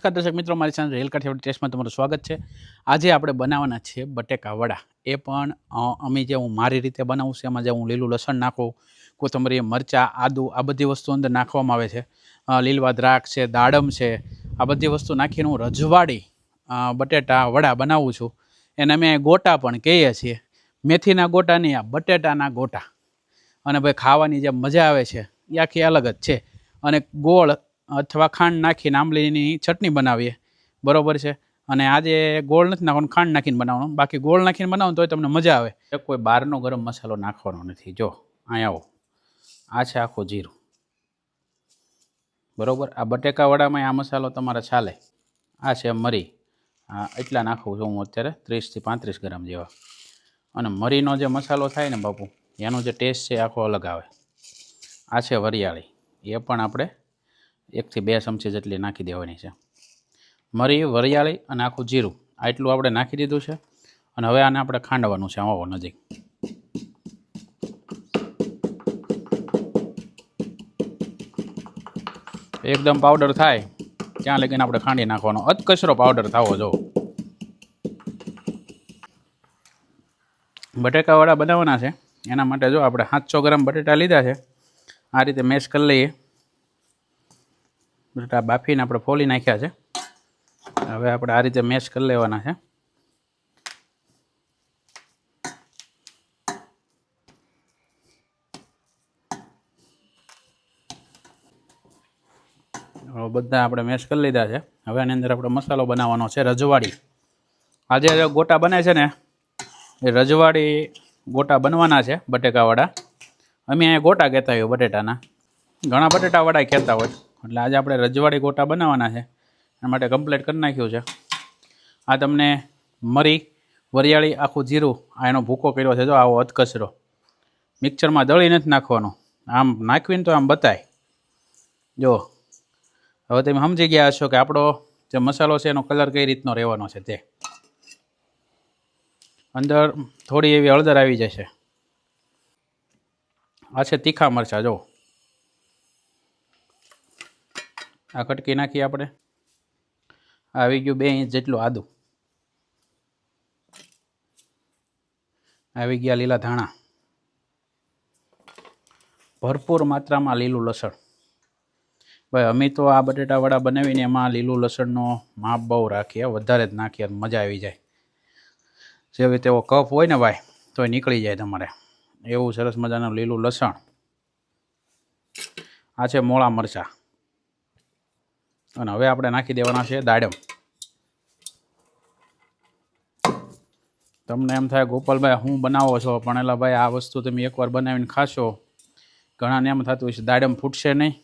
નમસ્કાર દર્શક મિત્રો, મારી સાથે રેલ કાઠિયાવાડ ટેસ્ટમાં તમારું સ્વાગત છે. આજે આપણે બનાવવાના છે બટેકા વડા. એ પણ અમે જે હું મારી રીતે બનાવું છું, એમાં જે હું લીલું લસણ નાખું, કોથમરી, મરચાં, આદુ, આ બધી વસ્તુ અંદર નાખવામાં આવે છે. લીલવા દ્રાક્ષ છે, દાડમ છે, આ બધી વસ્તુ નાખીને હું રજવાડી બટેટા વડા બનાવું છું. એને અમે ગોટા પણ કહીએ છીએ. મેથીના ગોટા નહીં, આ બટેટાના ગોટા. અને ભાઈ ખાવાની જે મજા આવે છે, એ આખી અલગ જ છે. અને ગોળ અથવા ખાંડ નાખીને આંબલીની ચટણી બનાવીએ. બરોબર છે? અને આજે ગોળ નથી નાખવાનું, ખાંડ નાખીને બનાવવાનું. બાકી ગોળ નાખીને બનાવો તોય તમને મજા આવે. કોઈ બહારનો ગરમ મસાલો નાખવાનો નથી. જો અહીંયા આવો. આ છે આખું જીરું. બરોબર? આ બટેકા વડામાં આ મસાલો તમારે ચાલે આ છે મરી. આ એટલા નાખું છું હું અત્યારે, ત્રીસથી પાંત્રીસ ગ્રામ જેવા. અને મરીનો જે મસાલો થાય ને બાપુ, એનો જે ટેસ્ટ છે આખો અલગ આવે. આ છે વરિયાળી. એ પણ આપણે એકથી બે ચમચી જેટલી નાખી દેવાની છે. મરી, વરિયાળી અને આખું જીરું, આટલું આપણે નાખી દીધું છે. અને હવે આને આપણે ખાંડવાનું છે આવો નજીક. એકદમ પાવડર થાય, ત્યાં લગીને આપણે ખાંડી નાખવાનો. અધકચરો પાવડર થવો જો બટેકાવાળા બનાવવાના છે. એના માટે જો આપણે સાતસો ગ્રામ બટેટા લીધા છે, આ રીતે મેશ કરી લઈએ. બટેટા બાફીને આપણે ફોલી નાખ્યા છે. હવે આપણે આ રીતે મેશ કરી લેવાના છે. બધા આપણે મેશ કરી લીધા છે. હવે આની અંદર આપણે મસાલો બનાવવાનો છે રજવાડી. આજે ગોટા બને છે ને, એ રજવાડી ગોટા બનવાના છે બટેકાવાળા. અમે અહીંયા ગોટા કહેતા હોઈએ બટેટાના. ઘણા બટેટાવાળા કહેતા હોય. એટલે આજે આપણે રજવાડી ગોટા બનાવવાના છે. એના માટે કમ્પ્લીટ કરી નાખ્યું છે. આ તમને મરી, વરિયાળી, આખું જીરું, આ એનો ભૂકો કર્યો છે જો આવો અધકચરો. મિક્સરમાં દળી નથી નાખવાનો. આમ નાખવીને તો આમ બતાય. જો, હવે તમે સમજી ગયા હશો કે આપણો જે મસાલો છે એનો કલર કઈ રીતનો રહેવાનો છે તે. અંદર થોડી એવી હળદર આવી જશે. આ છે તીખા મરચાં, જો. આ કટકી નાખીએ આપણે. આવી ગયું બે ઇંચ જેટલું આદું. આવી ગયા લીલા ધાણા. ભરપૂર માત્રામાં લીલું લસણ. ભાઈ, અમે તો આ બટેટાવડા બનાવીને એમાં લીલું લસણનો માપ બહુ રાખીએ. વધારે જ નાખીએ મજા આવી જાય. જેવી તેવો કફ હોય ને ભાઈ, તોય નીકળી જાય તમારે. એવું સરસ મજાનું લીલું લસણ. આ છે મોળા મરચાં. અને હવે આપણે નાખી દેવાના છે દાડમ. તમને એમ થાય, ગોપાલભાઈ, હું બનાવો છો? પણ એલા ભાઈ, આ વસ્તુ તમે એકવાર બનાવીને ખાશો. ઘણાને એમ થતું હોય છે, દાડમ ફૂટશે નહીં.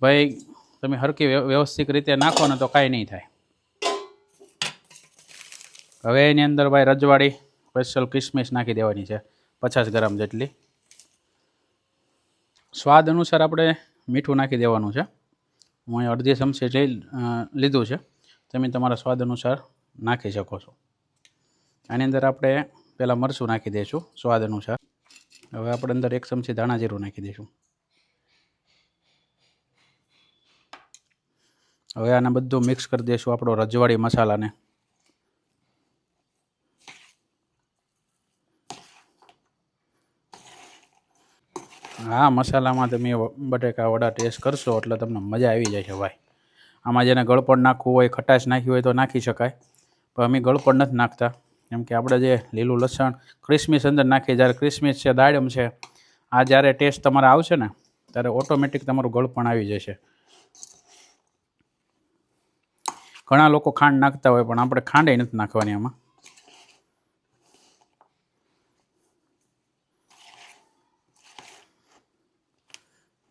ભાઈ, તમે હરકી વ્ય- વ્યવસ્થિત રીતે નાખો ને તો કાંઈ નહીં થાય. હવે એની અંદર ભાઈ રજવાડી, સ્પેશિયલ કિસમિસ નાખી દેવાની છે, પચાસ ગ્રામ જેટલી. સ્વાદ અનુસાર આપણે મીઠું નાખી દેવાનું છે. હું અહીં અડધી ચમચી લઈ લીધું છે. તમે તમારા સ્વાદ અનુસાર નાખી શકો છો. આની અંદર આપણે પહેલાં મરચું નાખી દઈશું, સ્વાદ અનુસાર. હવે આપણે અંદર એક ચમચી ધાણા જીરું નાખી દઈશું. હવે આને બધું મિક્સ કરી દઈશું આપણો રજવાડી મસાલાને. આ મસાલામાં તમે બટેકા, વડા ટેસ્ટ કરશો એટલે તમને મજા આવી છે ભાઈ. આમાં જેને ગળપણ નાખવું હોય, ખટાશ નાખવી હોય તો નાખી શકાય, પણ અમે ગળપણ નથી નાખતા. કેમ કે આપણે જે લીલું લસણ ક્રિસમિસ અંદર નાખીએ, જ્યારે ક્રિસમિસ છે, દાડમ છે, આ જ્યારે ટેસ્ટ તમારે આવશે ને, ત્યારે ઓટોમેટિક તમારું ગળપણ આવી જશે. ઘણા લોકો ખાંડ નાખતા હોય, પણ આપણે ખાંડે નથી નાખવાની આમાં.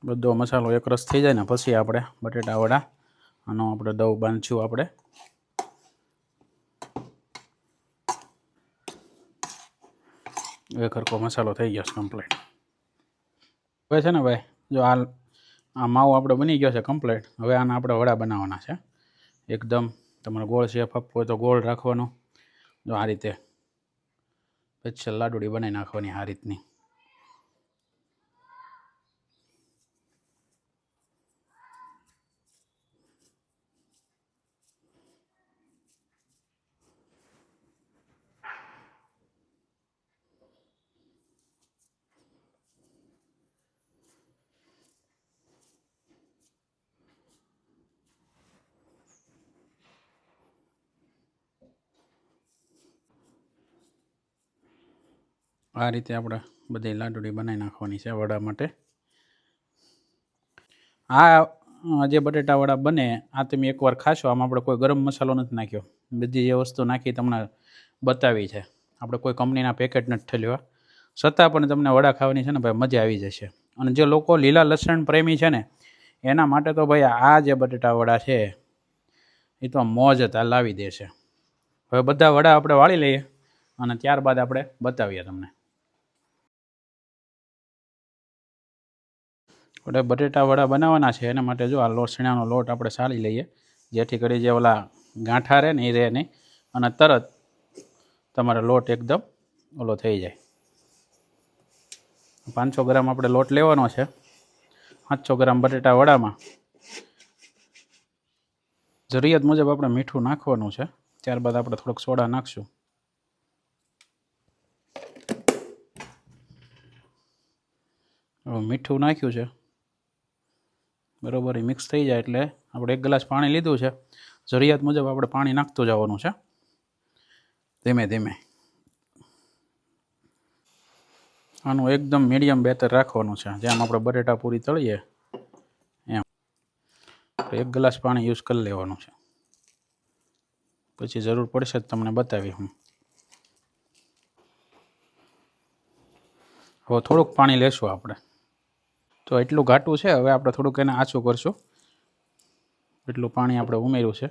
બધો મસાલો એકરસ થઈ જાય ને પછી આપણે બટેટા વડા આનો આપણે દવ બાંધશું આપણે. એ હરખો મસાલો થઈ ગયો છે કમ્પ્લીટ હવે છે ને ભાઈ, જો આ આ માવો આપણે બની ગયો છે કમ્પ્લીટ હવે આના આપણે વડા બનાવવાના છે. એકદમ તમારે ગોળ શેફ આપવો હોય તો ગોળ રાખવાનો. જો આ રીતે. પછી લાડુડી બનાવી નાખવાની આ રીતની. આ રીતે આપણે બધી લાડુડી બનાવી નાખવાની છે વડા માટે. આ જે બટેટાવડા બને, આ તમે એકવાર ખાશો, આમાં આપણે કોઈ ગરમ મસાલો નથી નાખ્યો. બધી જે વસ્તુ નાખી તમને બતાવી છે. આપણે કોઈ કંપનીના પેકેટ નથી ઠેલ્યા. છતાં પણ તમને વડા ખાવાની છે ને ભાઈ મજા આવી જશે. અને જે લોકો લીલા લસણ પ્રેમી છે ને, એના માટે તો ભાઈ આ જે બટેટા વડા છે, એ તો મોજ હતા લાવી દેશે હવે બધા વડા આપણે વાળી લઈએ અને ત્યારબાદ આપણે બતાવીએ તમને. આપણે બટેટાવડા બનાવવાના છે. એના માટે જો આ લોટ શણાનો લોટ આપણે સાળી લઈએ. જેથી કરી જે ઓલા ગાંઠા રહે ને એ રહે નહીં. અને તરત તમારો લોટ એકદમ ઓલો થઈ જાય. પાંચસો ગ્રામ આપણે લોટ લેવાનો છે. પાંચસો ગ્રામ બટેટા વડામાં જરૂરિયાત મુજબ આપણે મીઠું નાખવાનું છે. ત્યારબાદ આપણે થોડોક સોડા નાખશું. મીઠું નાખ્યું છે. બરોબર, એ મિક્સ થઈ જાય એટલે આપણે એક ગ્લાસ પાણી લીધું છે. જરૂરિયાત મુજબ આપણે પાણી નાખતું જવાનું છે. ધીમે ધીમે. આનું એકદમ મીડિયમ બેતર રાખવાનું છે. જેમ આપણે બટેટા પૂરી તળીએ, એમ. એક ગ્લાસ પાણી યુઝ કરી લેવાનું છે. પછી જરૂર પડશે તો તમને બતાવી હું. હવે થોડુંક પાણી લેશું આપણે. તો એટલું ઘાટું છે, હવે આપણે થોડુંક એને આછું કરશું. એટલું પાણી આપણે ઉમેર્યું છે.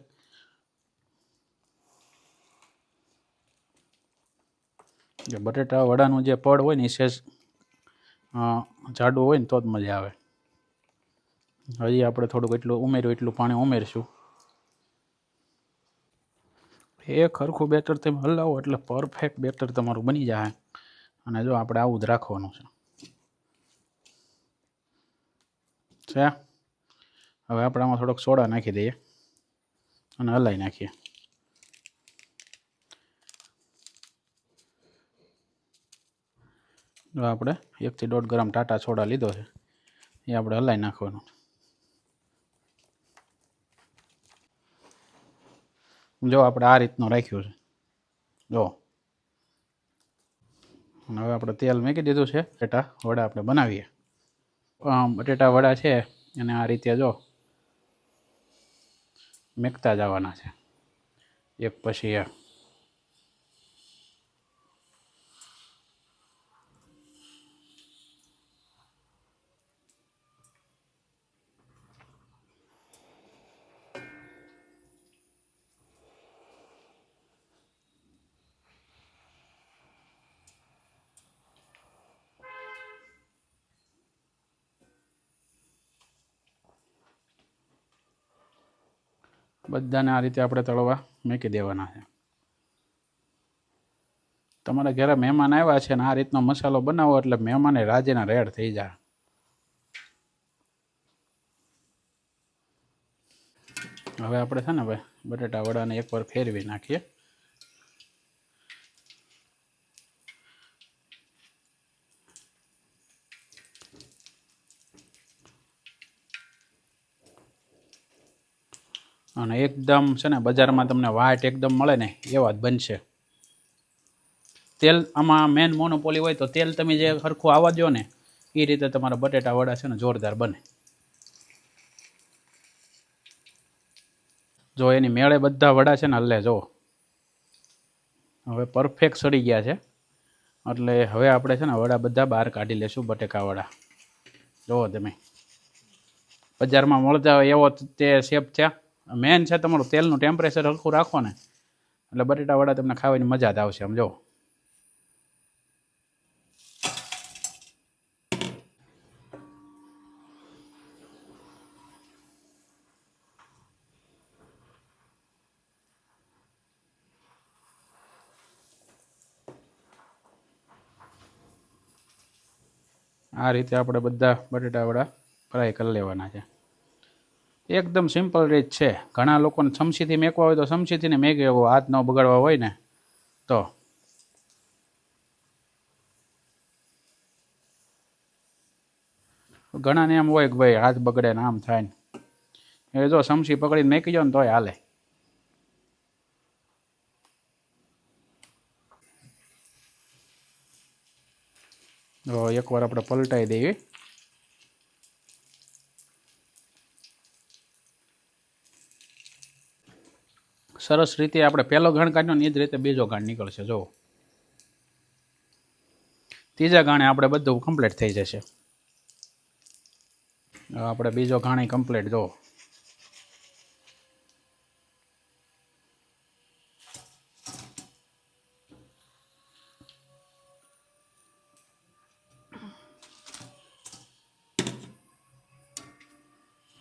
જે બટેટા વડાનું જે પડ હોય ને એ શેષ જાડું હોય ને તો જ મજા આવે. હજી આપણે થોડુંક એટલું ઉમેર્યું, એટલું પાણી ઉમેરશું. એક ખરખું બેટર તમે હલાવો એટલે પરફેક્ટ બેટર તમારું બની જાય. અને જો આપણે આવું જ રાખવાનું છે. છે. હવે આપણે આમાં થોડોક સોડા નાખી દઈએ અને હલાવી નાખીએ. આપણે એકથી દોઢ ગ્રામ ટાટા સોડા લીધો છે, એ આપણે હલાવી નાખવાનો. જો આપણે આ રીતનું રાખ્યું છે. જો. હવે આપણે તેલ મૂકી દીધું છે બટેટા વડા આપણે બનાવીએ. બટેટા વડા છે અને આ રીતે જો મેકતા જવાના છે. એક પછી એક. બધાને આ રીતે આપણે તળવા મૂકી દેવાના છે. તમારા ઘરે મહેમાન આવ્યા છે ને આ રીતનો મસાલો બનાવો એટલે મહેમાને રાજેના રેડ થઈ જાય. હવે આપણે છે ને ભાઈ બટેટા વડાને એકવાર ફેરવી નાખીએ. અને એકદમ છે ને બજારમાં તમને વાટ એકદમ મળે ને એવા જ બનશે. તેલ આમાં મેન મોનોપોલી હોય તો તેલ તમે જે સરખું આવવા દો ને, એ રીતે તમારા બટેટા વડા છે ને જોરદાર બને. જો એની મેળે બધા વડા છે ને હલ્લે જો. હવે પરફેક્ટ સડી ગયા છે. એટલે હવે આપણે છે ને વડા બધા બહાર કાઢી લેશું બટેકા વડા. જુઓ તમે. બજારમાં મળતા એવો તે શેપ થયા. મેન છે તમારું તેલનું ટેમ્પરેચર હલકું રાખો ને એટલે બટેટા વડા તમને ખાવાની મજા જ આવશે, આમ જો. આ રીતે આપણે બધા બટેટાવડા ફ્રાય કરી લેવાના છે. એકદમ સિમ્પલ રીત છે. ઘણા લોકોને સમસીથી મેકવા હોય તો સમસીથીને મેકે એવો હાથ ન બગાડવા હોય ને, તો. ઘણાને એમ હોય કે ભાઈ હાથ બગડે ને આમ થાય ને. એ જો સમસી પકડીને મેકી જાઓ ને તોય હાલે. એકવાર આપણે પલટાઈ દઈએ. સરસ રીતે આપણે પહેલો ઘાણ કાઢ્યો ને એ જ રીતે બીજો ઘાણ નીકળશે જો ત્રીજા ગાણે આપણે બધું કમ્પ્લીટ થઈ જશે. આપણે બીજો ગાણે કમ્પ્લીટ જો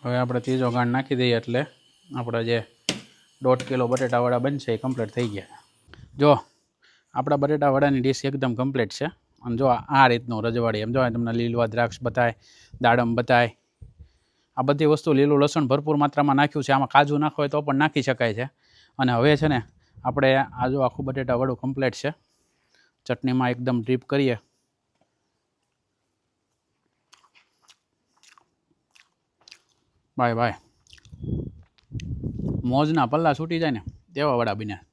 હવે આપણે ત્રીજો ગાંઠ નાખી દઈએ એટલે આપણે જે દોઢ કિલો બટેટાવડા બનશે, એ કમ્પ્લીટ થઈ ગયા. જો, આપણા બટેટાવડાની ડીશ એકદમ કમ્પ્લીટ છે. અને જો આ રીતનું રજવાડી, એમ જો તમને લીલવા દ્રાક્ષ બતાય, દાડમ બતાય, આ બધી વસ્તુ લીલું લસણ ભરપૂર માત્રામાં નાખ્યું છે. આમાં કાજુ નાખો તો પણ નાખી શકાય છે. અને હવે છે ને, આપણે આ જો આખું બટેટા વડું કમ્પ્લીટ છે. ચટણીમાં એકદમ ડ્રીપ કરીએ. બાય બાય મોજના પલ્લા છૂટી જાય ને તેવા વડા બન્યા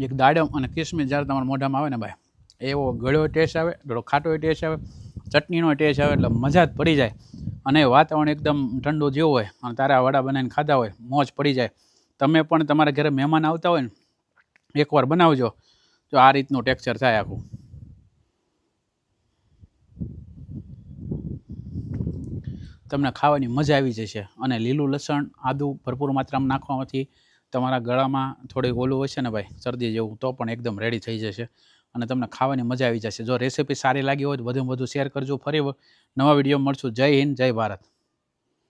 એક દાડમ અને કિસમિસ જ્યારે તમારા મોઢામાં આવે ને ભાઈ, એવો ગળ્યો ટેસ્ટ આવે થોડો ખાટો ટેસ્ટ આવે, ચટણીનો ટેસ્ટ આવે, એટલે મજા જ પડી જાય. અને વાતાવરણ એકદમ ઠંડુ જેવું હોય, અને તારા વડા બનાવીને ખાધા હોય, મોજ પડી જાય. તમે પણ તમારા ઘરે મહેમાન આવતા હોય ને, એકવાર બનાવજો. તો આ રીતનું ટેક્સચર થાય આખું. તમને ખાવાની મજા આવી જશે અને લીલું લસણ, આદું ભરપૂર માત્રામાં નાખવાથી તમારા ગળામાં થોડીક ઓલું હશે ને ભાઈ, શરદી જેવું, તો પણ એકદમ રેડી થઈ જશે અને તમને ખાવાની મજા આવી જશે. જો રેસીપી સારી લાગી હોય તો વધુમાં વધુ શેર કરજો. ફરી નવા વીડિયો મળશું. જય હિન્દ, જય ભારત.